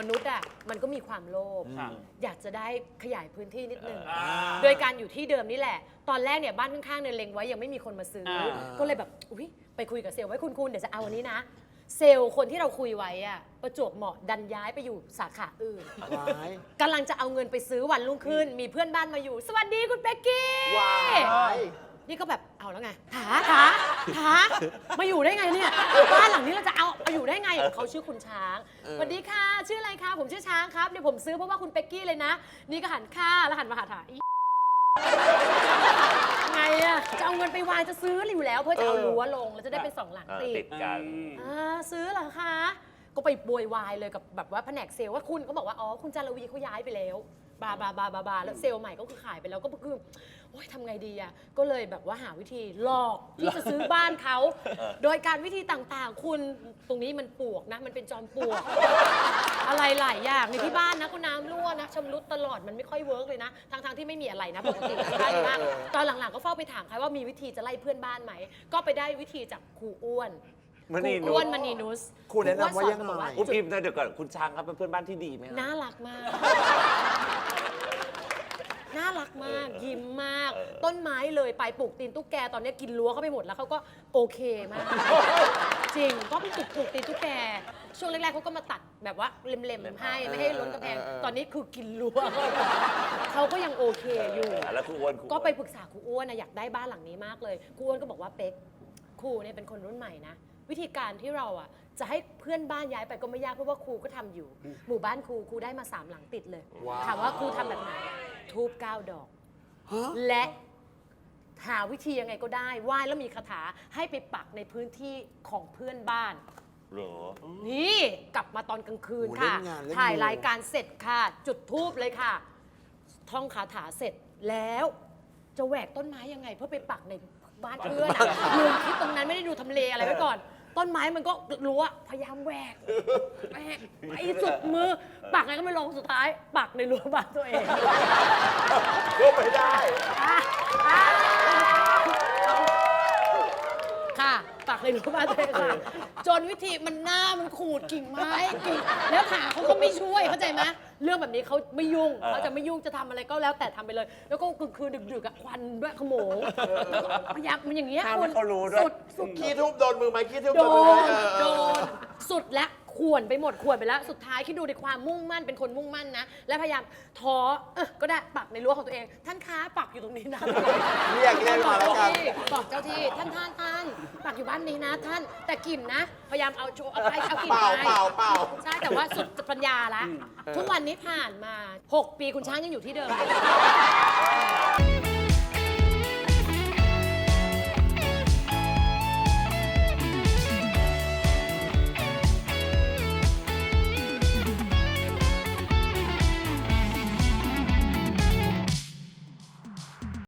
มนุษย์อะมันก็มีความโลภครับ อยากจะได้ขยายพื้นที่นิดนึง อ่า โดยการอยู่ที่เดิมนี่แหละ ตอนแรกเนี่ยบ้านข้างๆเนี่ยเล็งไว้ยังไม่มีคนมาซื้ออาก็เลยแบบอุ้ยไปคุยกับเซลล์ไว้คุณคุณเดี๋ยวจะเอาอันนี้นะ เซลล์คนที่เราคุยไว้อะประจวบเหมาะดันย้ายไปอยู่สาขาอื่นว้ายกำลังจะเอาเงินไปซื้อวันรุ่งขึ้น มีเพื่อนบ้านมาอยู่ สวัสดีคุณเป๊กกี้ว้าย นี่ก็แบบเอาแล้วไงหาหาหามาอยู่ได้ไงเนี่ยบ้านหลังนี้เราจะเอามาอยู่ได้ไงเขาชื่อคุณช้างสวัสดีค่ะ ชื่ออะไรคะผมชื่อช้างครับเดี๋ยวผมซื้อเพราะว่าคุณเป๊กกี้เลยนะ นี่ก็หันค่าแล้วหันมาหาถาอีไงอะจะเอาเงินไปวางจะซื้ออยู่แล้ว เพื่อจะเอารั้วลงแล้วจะได้เป็นสองหลังอ่าติติดดกันอ่าซื้อเหรอคะก็ไปโวยวายเลยกับแบบว่าแผนกเซลล์ว่าคุณก็บอกว่าอ๋อคุณจารวีเขาย้ายไปแล้ว บาบาบาบาบาแล้วเซลล์ใหม่ก็คือขายไปแล้วก็คือโอ๊ยทำไงดีอะก็เลยแบบว่าหาวิธีหลอกที่จะซื้อบ้านเขา โดยการวิธีต่างๆ คุณตรงนี้มันปลวกนะ มันเป็นจอมปลวก อะไรหลายอย่างในที่บ้านนะก็น้ำรั่วนะชำรุดตลอดมันไม่ค่อยเวิร์กเลยนะทั้งๆที่ไม่มีอะไรนะปกติที่บ้านดีมากตอนหลังๆก็เฝ้าไปถามใครว่ามีวิธีจะไล่เพื่อนบ้านไหมก็ไปได้วิธีจากครูอ้วน มณีครูนุอ้วชนมณีนุสครูแนะนำว่ายังไงครูอ้วนสอนบอกว่าอุ้ยพิมพ์เดี๋ยวก่อนคุณช้างครับเป็นเพื่อนบ้านที่ดีไหมครับ น่ารักมาก น่ารักมาก ยิ้มมาก ต้นไม้เลยไปปลูกตีนตุ๊กแกตอนนี้กินรั้วเข้าไปหมดแล้วเขาก็โอเคมาก จริงก็ปลูกปลูกตีนตุ๊กแก ช่วงแรกๆเขาก็มาตัดแบบว่าเล็มๆให้ไม่ให้ล้นกระแพงเออเออตอนนี้คือกินรั้วเขาก็ยังโอเคอยู่อ่าแล้วครูอ้วนครูก็ไปอ้วนปรึกษาครูอ้วนนะอยากได้บ้านหลังนี้มากเลยครูอ้วนก็บอกว่าเป๊กค รูเนี่ยเป็นคนรุ่นใหม่นะ วิธีการที่เราอะจะให้เพื่อนบ้านย้ายไปก็ไม่ยากเพราะว่าครูก็ทำอยู่ หมู่บ้านครูครูได้มาสามหลังติดเลย ว้าว ถามว่าครูทำแบบไหนทูบเก้าดอกฮะและหาวิธียังไงก็ได้ไหว้แล้วมีคาถาให้ไปปักในพื้นที่ของเพื่อนบ้าน เหรอ นี่กลับมาตอนกลางคืนโอ้ค่ะ เล่นงานเล่นถ่ายมูรายการเสร็จค่ะ จุดทูบเลยค่ะ ท่องคาถาเสร็จแล้ว จะแหวกต้นไม้ยังไง เพื่อไปปักในบ้านเพื่อนอะลืมคิดตรงนั้นไม่ได้ดูทำเลอะไรไว้ก่อน ต้นไม้มันก็รั้วพยายามแหวกแหวกไปสุดมือ ปักไงก็ไม่ลงสุดท้าย ปักในรั้วบ้านตัวเอง ก็ไม่ได้ อะอะ ค่ะปักในรั้วบ้านตัวเองค่ะ จนวิธีมันหน้ามันขูดกิ่งไม้กิ่งแล้วถาเขาก็ไม่ช่วยเข้าใจไหมเรื่องแบบนี้เขาไม่ยุ่งเออ เขาจะไม่ยุ่งจะทำอะไรก็แล้วแต่ทำไปเลย แล้วก็กลางคืนดึกๆอะควันด้วยขโมงพยายามมันอย่างเงี้ยห้ามให้เขารู้ด้วย สุดสุด ขี้ทุบโดนมือไหมขี้ทุบโดโดนมือไหมน เออเอโดอ น สุดแล้วข่วนไปหมดข่วนไปแล้ว สุดท้ายคิดดูในความมุ่งมั่นเป็นคนมุ่งมั่นนะ และพยายามท้อเออก็ได้ปักในรั้วของตัวเอง ท่านค้าปักอยู่ตรงนี้นะเรียกเรียกมาแล้วกัน บอกเจ้าที่ท่านท่านท่านปักอยู่บ้านนี้นะท่าน แต่กลิ่นนะ พยายามเอาโชว์เอาไปเอากลิ่นเปล่าไปเปล่าเปล่า ใช่แต่ว่าสุดปัญญาละทุกวันนี้ผ่านมา 6 ปีคุณช้างยังอยู่ที่เดิม